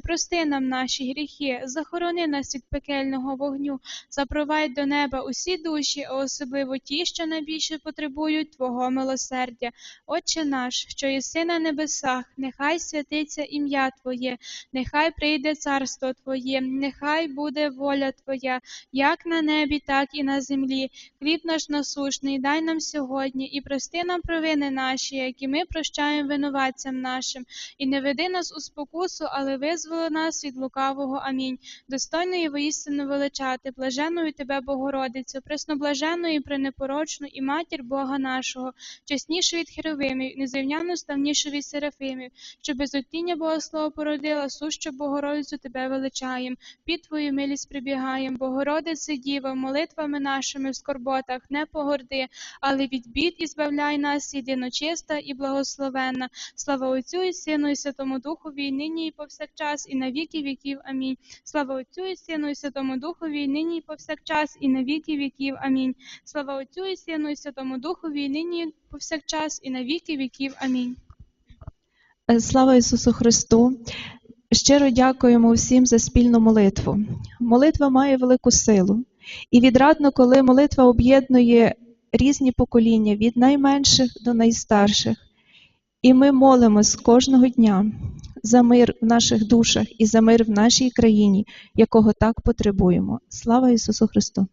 прости нам наші гріхи, захорони нас від пекельного вогню, запровадь до неба усі душі, а особливо ті, що найбільше потребують Твого милосердя. Отче наш, що єси на небесах, нехай святиться ім'я Твоє, нехай прийде царство Твоє, нехай буде воля Твоя, як на небі, так і на землі. Хліб наш насушний, дай нам сьогодні і прости нам провини наші, які ми прощаємо винуватцям нашим, і не веди нас у спокусу, але визволи нас від лукавого. Амінь. Достойною воістину величати, блаженною тебе, Богородицю, пресноблаженною і пренепорочну, і матір Бога нашого, чеснішу від херовимів, незрівняно ставнішу від серафимів, що без оттіння Богослова породила, сущу Богородицю тебе величаєм, під твою милість прибігаєм, Богородице Діва, молитвами нашими в скорботах не погорди, але від бід і збавляй нас, єдино чиста і благословенна. Слава Отцю і Сину, і Святому Духові, і нині, і повсякчас, і на віки віків. Амінь. Слава Отцю і Сину, і Святому Духові, і нині, і повсякчас, і на віки віків. Амінь. Слава Отцю і Сину, і Святому Духові, і нині, і повсякчас, і на віки віків. Амінь. Е, Слава Ісусу Христу! Щиро дякуємо всім за спільну молитву. Молитва має велику силу, і відрадно, коли молитва об'єднує різні покоління від найменших до найстарших. І ми молимось кожного дня за мир в наших душах і за мир в нашій країні, якого так потребуємо. Слава Ісусу Христу!